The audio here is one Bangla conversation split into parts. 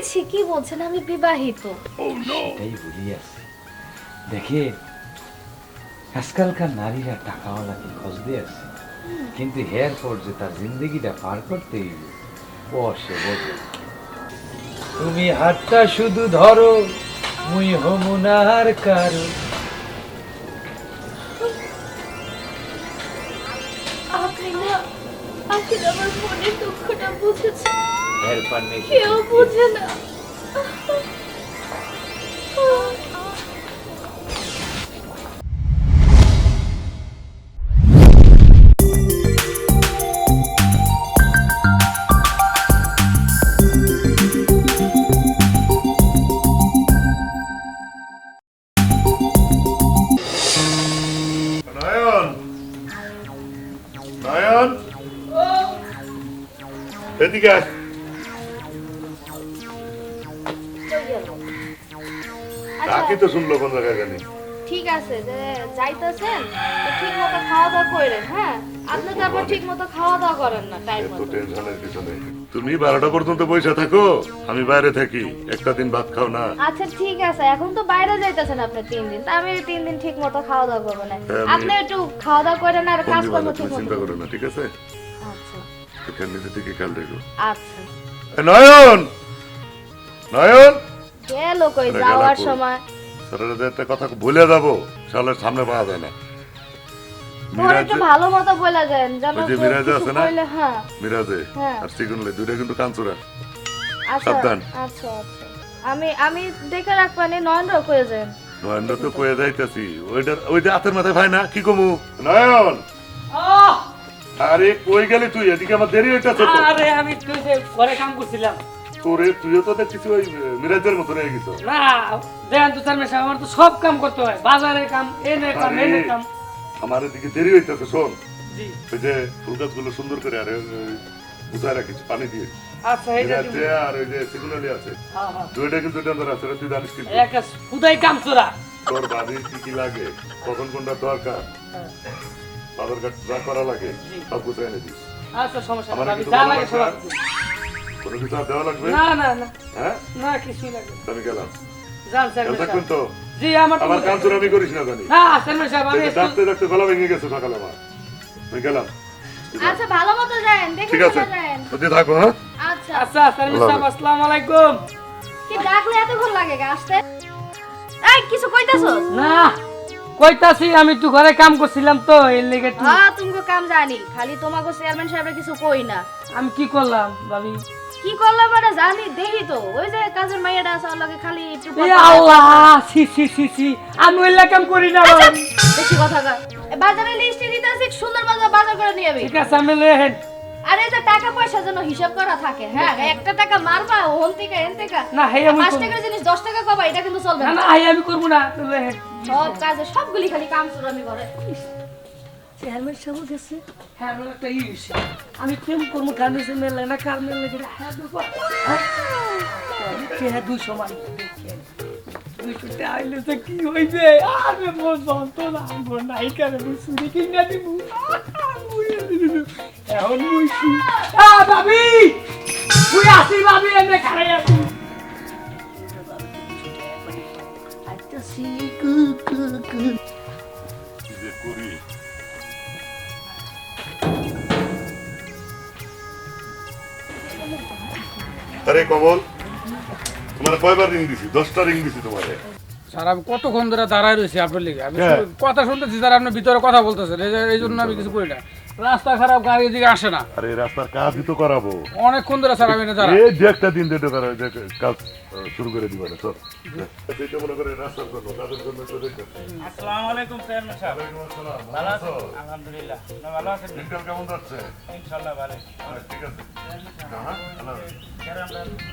করেছি কি বলছেন? আমি বিবাহিত। এটাই বলিয়াছে দেখে আজকালকার নারীরা টাকাওয়ালাকে খোঁজতে আছে কিন্তু হেয়ার পর যে তার জিন্দগিটা পার করতে হইবে, বসে। তুমি হাতটা শুধু ধরো মুই হমুনার কারও। আপনি না আপনি আমার মনের দুঃখটা বুঝেছেন। হেয়ার পার নেই কেউ বুঝে না। এদিকে আয়। তো শুনলো কোন জায়গায় জানি ঠিক আছে যে যাইতেছেন ঠিক মতো খাওয়া দাওয়া করেন হ্যাঁ? আপনি তো আবার ঠিক মতো খাওয়া দাওয়া করেন না টাইম মতো। টেনশনের কিছু নেই তুমি বারোটা পর্যন্ত বসে থাকো আমি বাইরে থাকি একটা দিন ভাত খাও না। আচ্ছা ঠিক আছে এখন তো বাইরে যাইতেছেন আপনি তিন দিন তা আমি তিন দিন ঠিক মতো খাওয়া দাওয়া করব না। হ্যাঁ, আপনি একটু খাওয়া দাওয়া করেন আর কাজ কর্ম ঠিক মতো চিন্তা করো না ঠিক আছে? আচ্ছা। এখানে থেকে খেয়াল রেখো। আচ্ছা। নয়ন! নয়ন! গেল কই যাওয়ার সময়। একটা কথা ভুলে যাব সালের সামনে পাওয়া যায় না। ওর মিরাজ একটু ভালো মতো বলে যান ওই যে কেউ আছে না? হ্যাঁ। মিরাজে হ্যাঁ। আর সিগুনলে দুইটা কিন্তু কাঞ্চুরা আচ্ছা সাবধান। আচ্ছা আচ্ছা। আমি আমি দেখে রাখবানি নয়ন কয়ে যান নয়ন তো কয়ে যাইতাছি। ওইটার ওই যে হাতের মাথায় ভাই না কি কমু? নয়ন! আরে কই গেলি তুই? এদিকে আমার দেরি হইতাছে আরে আমি তুই যে ঘরে কাম করছিলাম। তোরে তুইও তো দেখছিস ওই মিরাজের মতো রয়ে গেছ। না দেন তো চার আমার তো সব কাম করতে হয়। বাজারের কাম এনে কাম এনে কাম। আমার এদিকে দেরি হইতাছে শোন। জি। ওই যে ফুল গাছগুলো সুন্দর করে আরে বুঝায় রাখিস পানি দিয়ে। আচ্ছা দিব। মিরাজে আর ওই যে সিগুনালি আছে। হ্যাঁ, হ্যাঁ। দুইটা কিন্তু ডেঞ্জার আছে তুই জানিস কিন্তু। একটা খুদাই কাম চোরা তোর বাড়ির কি কি লাগে কখন কোনটা দরকার বাজার ঘাট যা করা লাগে সব গুছাই এনে দিস আচ্ছা সমস্যা আমার আমি যা লাগে সব? কোনো কিছু আর দেওয়া লাগবে? না না না। হ্যাঁ? না কিছুই লাগে না। আমি গেলাম। যান স্যার থাকবেন তো? জি আমার আমার কাঞ্চুর আমি করিস না জানি। না স্যার সাহেব আমি ডাকতে ডাকতে গলা ভেঙে গেছে সকালে আমার। আমি গেলাম। আচ্ছা ভালো মতো যান দেখে ঠিক আছে। চলে থাকো হ্যাঁ? আচ্ছা। আচ্ছা স্যার সাহেব আসসালামু আলাইকুম। কি ডাকলে এতক্ষণ লাগে আসতে? এই কিছু কইতাছস না কইতাছি আমি একটু ঘরে কাম করছিলাম তো এর লেগে হ্যাঁ তুমি কাম জানি খালি তোমাকে চেয়ারম্যান সাহেবের কিছু কই না। আমি কি করলাম ভাবি? কি করলাম মানে জানি দেখি তো। ওই যে কাজের মাইয়াটা আছে ওর খালি একটু এ আল্লাহ সি সি সি সি আমি ওই কাম করি না আচ্ছা, বেশি কথা এ, বাজারে লিস্টে দিতে আছে সুন্দর বাজার বাজার করে নিয়ে যাবি। ঠিক আছে আমি লয়ে আর যে টাকা পয়সা যেন হিসাব করা থাকে হ্যাঁ? একটা টাকা মারবা ওহন থেকে এন থেকে। না, হেই আমি পাঁচ টাকার জিনিস দশ টাকা কবা এটা কিন্তু চলবে না না। আমি করব না সব কাজে সবগুলি খালি কাম আমি করে চেয়ারম্যান সাহেব গেছে। হ্যাঁ আমার একটা ই হইছে। আমি প্রেম করব কার নিচে মেলে না কার মেলে গেলে হ্যাঁ দেবো। হ্যাঁ দুই সমান দুইশোতে আইলে যে কি হইবে? আরে মোর যন্ত্রণা নায়িকারে মুই চুরি কিনা দিব এখন ভাবি! তুই আসি ভাবি এনে খাই আসি। কু কি আরে কমল তোমার কয়বার রিং দিছি? দশটা রিং দিছি তোমারে। স্যার আমি কতক্ষণ ধরে দাঁড়ায় রয়েছি আপনার লিগে? আমি হ্যাঁ। কথা শুনতেছি স্যার আপনার ভিতরে কথা বলতেছেন। এই জন্য আমি কিছু করি না। রাস্তা খারাপ গাড়ি এদিকে আসে না। আরে রাস্তার কাজই তো করাবো। অনেকক্ষণ ধরে স্যার আমি দাঁড়া। এই দু একটা দিন করা যে কাজ শুরু করে দিবা না এটা মনে করে রাস্তার জন্য কাজের জন্য তো আসসালামু আলাইকুম চেয়ারম্যান সাহেব। ওয়ালাইকুম আসসালাম ভালো আছেন? আলহামদুলিল্লাহ। না ভালো আছেন? দিনকাল কেমন যাচ্ছে? ইনশাআল্লাহ ভালো। আরে, ঠিক আছে। হ্যাঁ হ্যালো।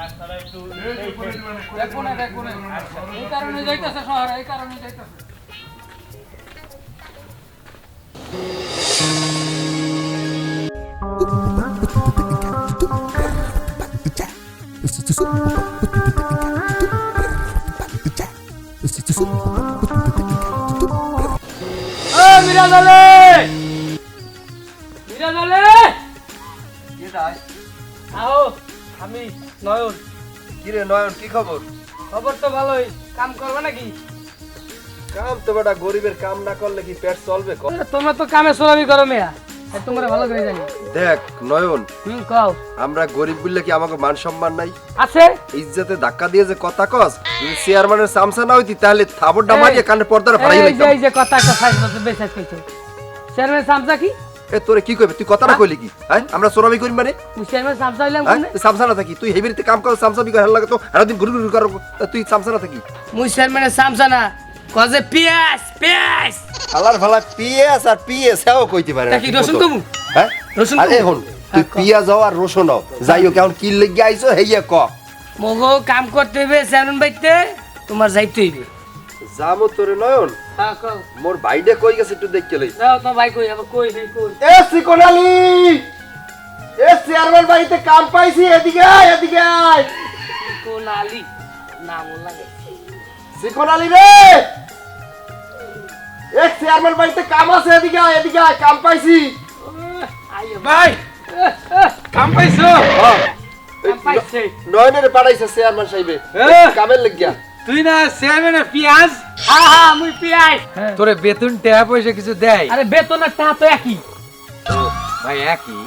রাস্তাটা একটু এই তো করে দিবেন, করে দেখো না দেখো না এই কারণে যাইতেছে শহরে এই কারণে যাইতেছে। মিরাজ আলে মিরাজ আলে আও আমি নয়ন। কিরে নয়ন কি খবর? খবর তো ভালোই। কাম করবে নাকি? কাম তো বেটা গরিবের কাম না করলে কি পেট চলবে? তোমরা তো কামে সোরামি করো মেয়া। তোমরা ভালো করে জানি। দেখ নয়ন হুম কও। আমরা গরিব বললে কি আমাকে মান সম্মান নাই? আছে? ইজ্জতে ধাক্কা দিয়ে যে কথা কস চেয়ারম্যানের সামসা না হইতি তাহলে কানে ফাড়াই এই এই যে কথা বেসাইজ কইছো চেয়ারম্যান সামসা কি? এ তোরে কি কইবে? তুই কথাটা কইলি কি? হ্যাঁ আমরা সোনামি করি মানে? মুই চেয়ারম্যান সামসা হইলাম হ্যাঁ কোনে? তুই সামসা না থাকি তুই হেবিরিতে কাম কর সামসা বি করার লাগে তো সারাদিন ঘুরু ঘুরু কর তুই সামসা না থাকি। মুই চেয়ারম্যানের সামসা না। কজে পিয়াস পিয়াস। আলার ভালা পিএস আর পিএস হ্যাঁ কইতে পারে কি রসুন মতো। কমু? হ্যাঁ? রসুন আরে? হন তুই পিয়াজ হও আর রসুন হও। যাই হোক এখন কি লেগে আইছো হেইয়া ক। মগো কাম করতে হইবে চেয়ারম্যান বাইতে তোমার যাইতে হইবে। যামো তোরে নয়ন। হ্যাঁ মোর ভাইডে কই গেছে একটু দেখতে লই। যাও তো ভাই কই আবার কই হেই কই? এ সিকোনালি! এ চেয়ারম্যান বাড়িতে কাম পাইছি এদিকে আয় এদিকে আয়। কোন আলি নাম লাগে। সিকোনালি রে এ চেয়ারম্যান বাড়িতে কাম আছে এদিকে আয় এদিকে আয় কাম পাইছি। ভাই কাম পাইছো? পাইছে। নয়নের পাঠাইছে চেয়ারম্যান সাহেবে। এ! কামের লাগিয়া। তুই না চেয়ারম্যানের পিয়াজ? হ্যাঁ হ্যাঁ মুই পিয়াই তোরে বেতন টাকা পয়সা কিছু দেয়? আরে বেতন আর টাকা তো একই। ভাই একই?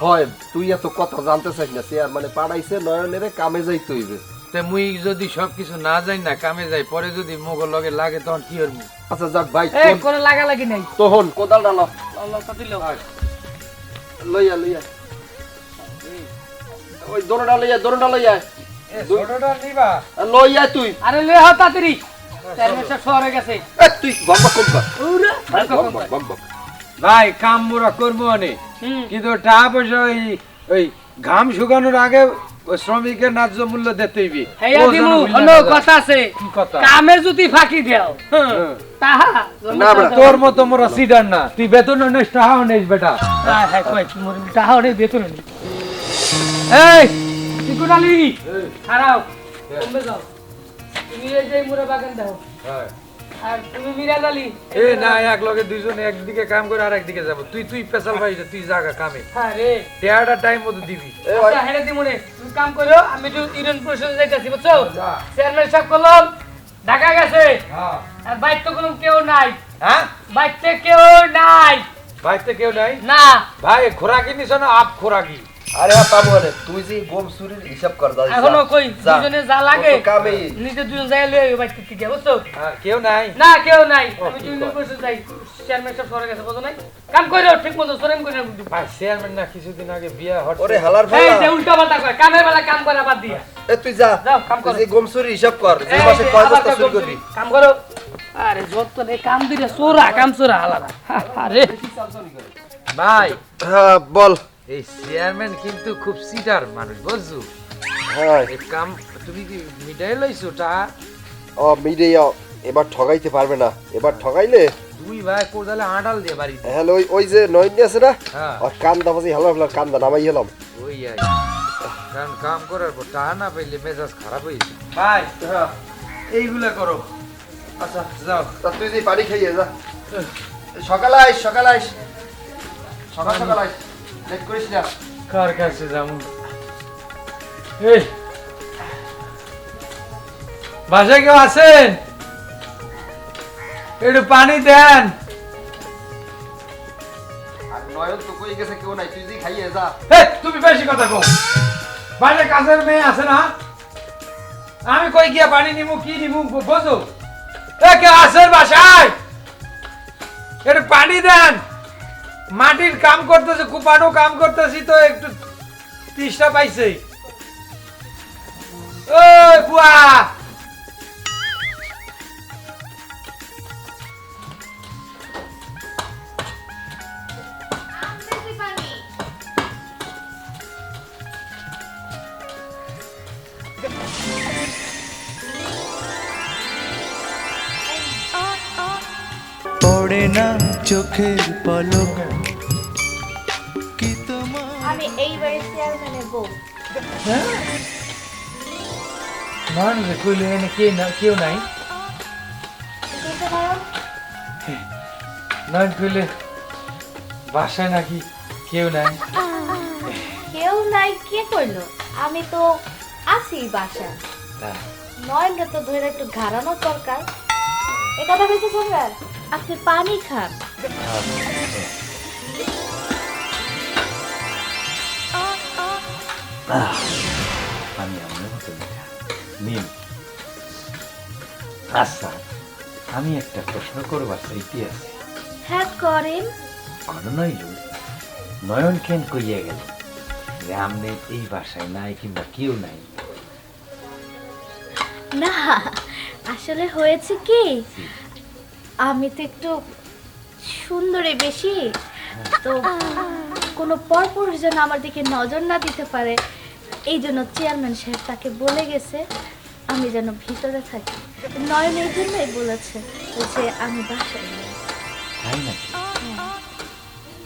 হয় তুই এত কথা জানতে চাই না চেয়ারম্যানে পাঠাইছে নয়নের কামে যাইতে হইবে। তে মুই যদি সবকিছু না যাই না কামে যাই পরে যদি মোগল লগে লাগে তখন কি হরমু আচ্ছা যাক ভাই এই কোন লাগা লাগি নাই। তোহন। কোদালটা ল। আল্লাহ কাটি লো। লইয়া লইয়া ওই লইয়া লইয়া ছোটটা নিবা। লইয়া তুই। আরে লে হ তাড়াতাড়ি। চেয়ারম্যান শহরে গেছে। এ, তুই বম্বা কম ওরে বম্বা বম্বা ভাই কাম মোরা করব অনেক কিন্তু টাকা পয়সা ওই ওই ঘাম শুকানোর আগে ওই শ্রমিকের ন্যায্য মূল্য দিতে হইবি হেয়া দিমু অন্য কথা আছে। কি কথা? কামে যদি ফাঁকি দেও হ্যাঁ। তাহা না, তোর মতো মোরা সিডার না। তুই বেতন নেস টাকাও নেস বেটা। হ্যাঁ হ্যাঁ কই মোর বেতন এই! চিকুনালি খারাও কমবে যাও। তুমি এই যে মুরে বাগান দাও। আর তুমি মিরাজ আলী। এ না এক লগে দুইজন একদিকে কাম করে আর একদিকে যাব। তুই তুই ভাই তুই জাগা কামে। হ্যাঁ টেয়ারটা টাইম মতো দিবি। আচ্ছা দিমুনে কাম করো আমি একটু ইউনিয়ন পরিষদে যাইতাছি বুঝছ? যা। চেয়ারম্যান সাহেব কলম ঢাকা গেছে। হ্যাঁ। আর বাইক তো কোনো কেউ নাই। হ্যাঁ? কেউ নাই। কেউ নাই? না। ভাই খোরাকি নিছ না? আপ খোরাকি আরে হ্যাঁ পাবো রে তুই যে গম চুরির হিসাব কর দাও এখনও কই। দুজনে যা লাগে কামে নিজে দুজন যাই লই বাইক থেকে বুঝছ? হ্যাঁ, কেউ নাই। না কেউ নাই। আমি ইউনিয়ন কয়? যাই। চেয়ারম্যান সাহেব সরে গেছে বুঝো নাই? কাম কইরো ঠিক মতো সরেম কইরো ভাই চেয়ারম্যান না কিছুদিন আগে বিয়া হট ওরে হালার ভাই এই যে উল্টা পাল্টা কয় কামের বেলা কাম করা বাদ দিয়া। এ তুই যা যাও, কাম করো। যে গম চুরির হিসাব কর যে মাসে কয় বস্তা কাম চুরি করবি। কাম করো। আরে যত নেই কাম দিলে চোরা কাম চোরা আলাদা আরে। ভাই হ্যাঁ বল। এই চেয়ারম্যান কিন্তু খুব সিটার মানুষ বুঝছ? হ্যাঁ। এই কাম তুমি কি মিটাই লইছো টা? ও মিডিয়া এবার ঠগাইতে পারবে না। এবার ঠগাইলে? দুই ভাই কোদালে আঁটাল দিয়ে বাড়ি হ্যালো ওই ওই যে নয়নি আছে না? হ্যাঁ। আর কান্দা বাজি হালা হালা কান্দা নামাই হলাম। ওই কি। কারণ কাম করার পর টাকা না পাইলে মেজাজ খারাপ হয়ে যায় ভাই হ্যাঁ এইগুলা করো। আচ্ছা যাও। তা তুই যে পানি খাইয়ে যা। সকালে আইস সকালে আইস। সকাল সকাল আইস। লেট করিস না। কার কাছে যাব? এই। বাসায় কেউ আছেন? একটু পানি দেন। আর নয়ন তো কই গেছে কেউ নাই। তুই খাইয়ে যা। তুমি বেশি কথা কও। বাসায় কাছের মেয়ে আছে না? আমি কই গিয়া পানি নিমু কি নিমু বোঝো? এ কে আছেন বাসায়? একটু পানি দেন। মাটির কাম করতেছে, কুপানো কাম করতেছি তো একটু তৃষ্ণা পাইছে। ওই বুয়া! না চোখের পলক। মানুষ কইলে এনে কে না কেউ নাই বুঝতে পারো নয় কইলে বাসায় নাকি কেউ নাই কেউ নাই কে করল আমি তো আসি বাসা নয়নটা তো ধরে একটু ঘাড়ানোর দরকার এ কথা বলতে সম্রাট আপনি পানি খান আমি আমার মতো মিঠা নিন আচ্ছা আমি একটা প্রশ্ন করবার চাইতে আছি। হ্যাঁ করেন। কোনো নইল নয়ন কেন কইয়া গেল? যে আমনে এই বাসায় নাই কিংবা কেউ নাই। না আসলে হয়েছে কি? আমি তো একটু সুন্দরী বেশি। তো কোনো পরপুরুষ যেন আমার দিকে নজর না দিতে পারে। এই জন্য চেয়ারম্যান সাহেব তাকে বলে গেছে আমি যেন ভিতরে থাকি। নয়ন এই জন্যই বলেছে যে আমি বাসায় তাই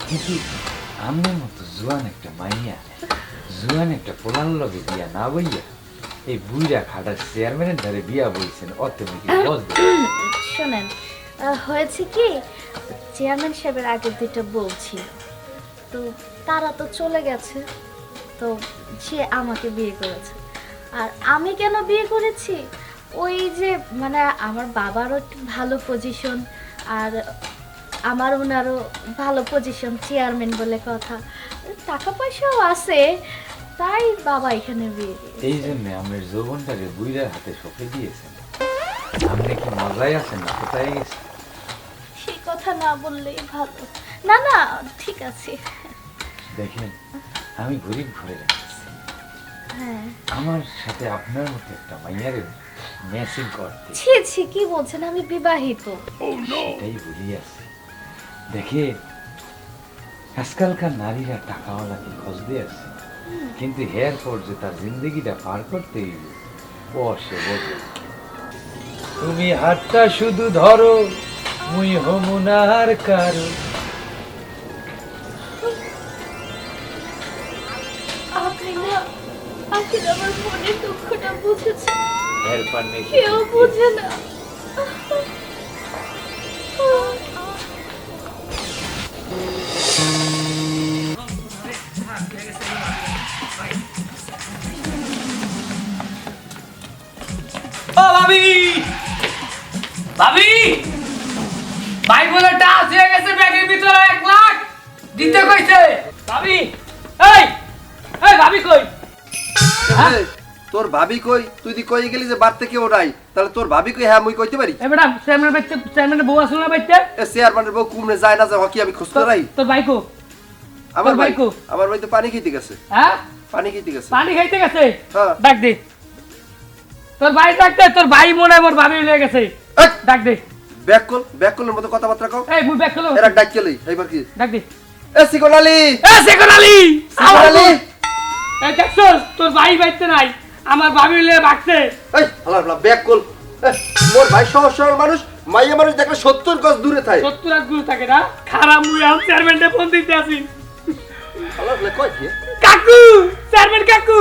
কিন্তু মতো জুয়ান একটা মাইয়া জুয়ান একটা পোলার লগে বিয়া না বইয়া এই বুইরা খাটার চেয়ারম্যানের ধারে বিয়া বইছেন অত নাকি শোনেন হয়েছে কি চেয়ারম্যান সাহেবের আগে দুটো বউ ছিল। তো তারা তো চলে গেছে। তো সে আমাকে বিয়ে করেছে। আর আমি কেন বিয়ে করেছি? ওই যে মানে আমার বাবারও একটু ভালো পজিশন আর আমার ওনারও ভালো পজিশন চেয়ারম্যান বলে কথা। টাকা পয়সাও আছে তাই বাবা এখানে বিয়ে। এই জন্য আমার যৌবনটাকে বুইরার হাতে সঁপে দিয়েছেন। আপনি কি মজাই আছেন না কোথায় গেছে? সেই কথা না বললেই ভালো। না না ঠিক আছে। দেখেন আমি গরিব ঘরে রাখছি। হ্যাঁ। আমার সাথে আপনার মতো একটা মাইয়ারে ম্যাচিং করতে। ছি ছি কি বলছেন? আমি বিবাহিত। সেটাই বলি আছে। দেখে আজকালকার নারীরা টাকাওয়ালাকে খোঁজতে আছে কিন্তু হেয়ার পর যে তার জিন্দগিটা পার করতে ও সে বোঝে তুমি হাতটা শুধু ধরো মুই হমুনার কারও। বুঝেছেন হেয়ার পার নেই। কেউ বুঝে না। ও ভাবি! ভাবি! ভাই বলে টাচ হয়ে গেছে ব্যাগের ভিতরে এক লাখ! দিতে কইছে। ভাবি! এই! এই ভাবি কই? এই, তোর ভাবি কই? তুই দি কই গেলি যে বাড়তে কেউ নাই তাহলে তোর ভাবি কই? হ্যাঁ মুই কইতে পারি। এ ম্যাডাম চেয়ারম্যান বাইতে চেয়ারম্যানের বউ আসলো না বাইতে এ চেয়ারম্যানের বউ কুমনে যায় না যে হকি আমি খোঁজ করাই। তোর ভাই কো আমার তোর ভাই ভাই কো? আমার ভাই তো পানি খেতে গেছে। হ্যাঁ? পানি খেতে গেছে। পানি খাইতে গেছে? হ্যাঁ। ডাক দে। তোর ভাই ডাক দে তোর ভাই মনে হয় মোর ভাবি লয়ে গেছে। ডাক দে। ব্যাক কল ব্যাক কলের মতো কথাবার্তা কও। এই মুই ব্যাক করল এরা ডাক চলে এইবার কি? ডাক দে। এ সিকন আলী এ সেকন আলী সিকন এই দেখছস তোর ভাই বাইতে নাই। আমার ভাবি লয়ে ভাগছে এই হালা হালা ব্যাক কল মোর ভাই সহজ সরল মানুষ মাইয়া মানুষ দেখলে সত্তর গজ দূরে থাকে। সত্তর এক গুরু থাকে না? খারাপ মুই আম চেয়ারম্যানটা ফোন দিতে আসি। হালা হালা কয় কি? কাকু চেয়ারম্যান কাকু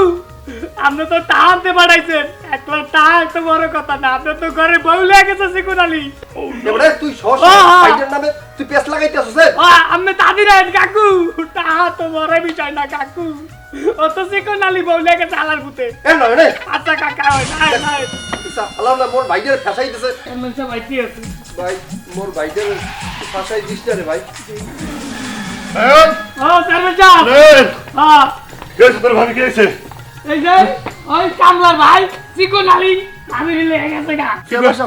আপনি তো টাহাতে বাড়াইছেন এক লাখ টাকা একটা বড় কথা না আপনি তো ঘরে বউ লেগে গেছে সেকুন আলী। এবারে তুই হ্যাঁ। ভাইটার নামে তুই পেছ লাগাইতে আসছ ও আমি দাদি রাইন কাকু টাহা তো বড় বিষয় না কাকু। ও তো সেকুন আলী বউ লেগে চালার পুতে এ নয় রে। আচ্ছা কাকা ওই নাই নাই। হালা মোর ভাইটার ফেসাই দিছে। চেয়ারম্যান সাহেব আইতে আছে। ভাই মোর ভাইটার ফাঁসাই দিস রে ভাই। নয়ন ও সাহেব হ্যাঁ কে তোর ভাবি কে আছে এই যে ওই কামলার ভাই চিকন আলী আমি লেগে গেছে গা। কি করছিস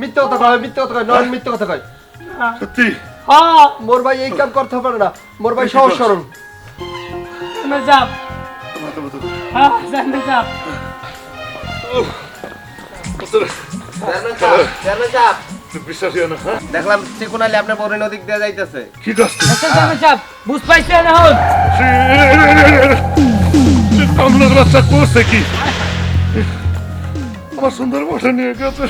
মিথ্যা কথা কয় মিথ্যা কথা কয় নয় মিথ্যা কথা কয়। সত্যি? হ্যাঁ মোর ভাই এই কাম করতে পারে না। মোর ভাই সহজ সরল। বিশ্বাস হয় না? দেখলাম আপনার নদীক দিয়ে যাইতেছে। কি সাহেব বুঝ পাইছেন এখন কামলার বাচ্চা করছে কি? আমার সুন্দর বসে নিয়ে গেছে।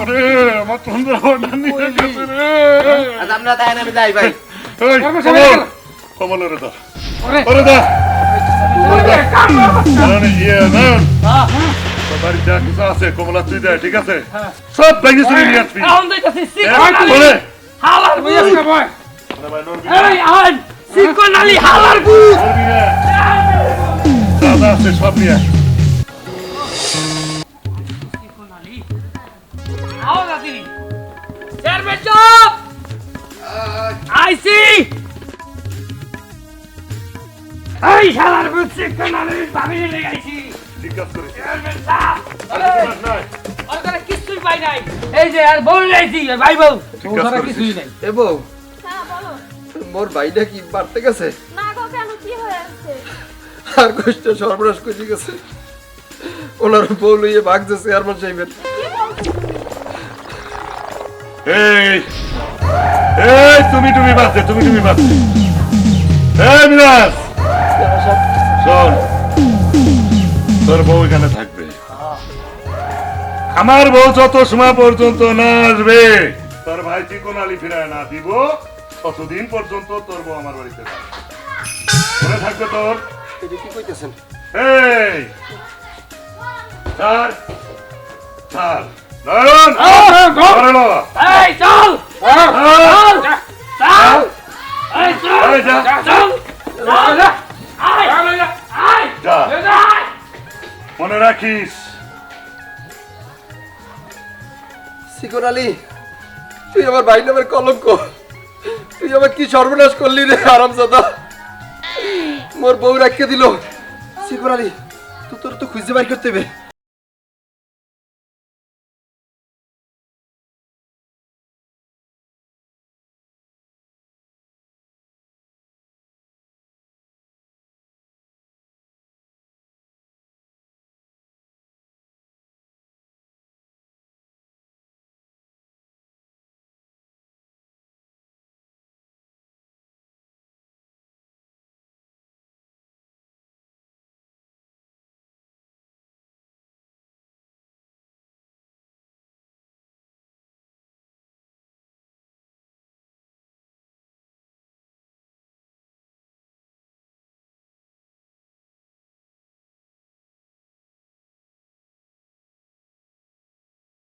আরে আমার সুন্দর বসে নিয়ে গেছে রে। আজ আমরা তাই আমি যাই ভাই। এই, কমল কমলের দা। ওরে। ওরে দা। আরে ইয়ে নয়ন হ্যাঁ। বাড়ি যা কিছু আছে কমলা তুই দেয় ঠিক আছে? সব ভেঙে চুরি নিয়ে আসবি। এখন দেখতেছি এক চিকন আলী বলে। হালার বইয়া বয় ভাই, এই আইন চিকন হালার বুক দাদা আছে সব নিয়ে আও দাদি চেয়ারম্যান চপ! আইসি! এই শালার বুক চিকন আলী ভাবি নিয়ে গেছি ঠিক কাজ চেয়ারম্যান সাহেব! কাজ নাই। ওর কাছে কিছুই পাই নাই। এই যে আর বউ যাইছি ভাই বউ ওরা কিছুই নাই। এ বউ হ্যাঁ মোর ভাইটা কি বাড়তে গেছে? না গো কেন? কি হয়েছে আর কষ্ট সর্বনাশ করে গেছে। ওনার বউ লইয়ে ভাগছে চেয়ারম্যান সাহেবের। এই এই তুমি তুমি বাঁচতে তুমি তুমি বাঁচতে। এই মিরাজ! শোন তোর বউ এখানে থাকবে। আমার বউ যত সময় পর্যন্ত না আসবে তোর ভাই চিকন আলী ফিরায় না দিব ততদিন পর্যন্ত তোর বউ আমার বাড়িতে থাকবে। থাকবে তোর? কি কইতেছেন? এই স্যার স্যার নয়ন ঘরে এই চল! হ্যাঁ। চল! চল! এই চল! চল! চল! আয়! আয় যা। আয়! মনে রাখিস। সিকর আলী তুই আমার ভাই নামের কলঙ্ক। তুই আমার কি সর্বনাশ করলি রে আরামজাদা মোর বউ রাখিয়ে দিল। সিকর আলী তুই তোর তো খুঁজে বাইর করতে হবে।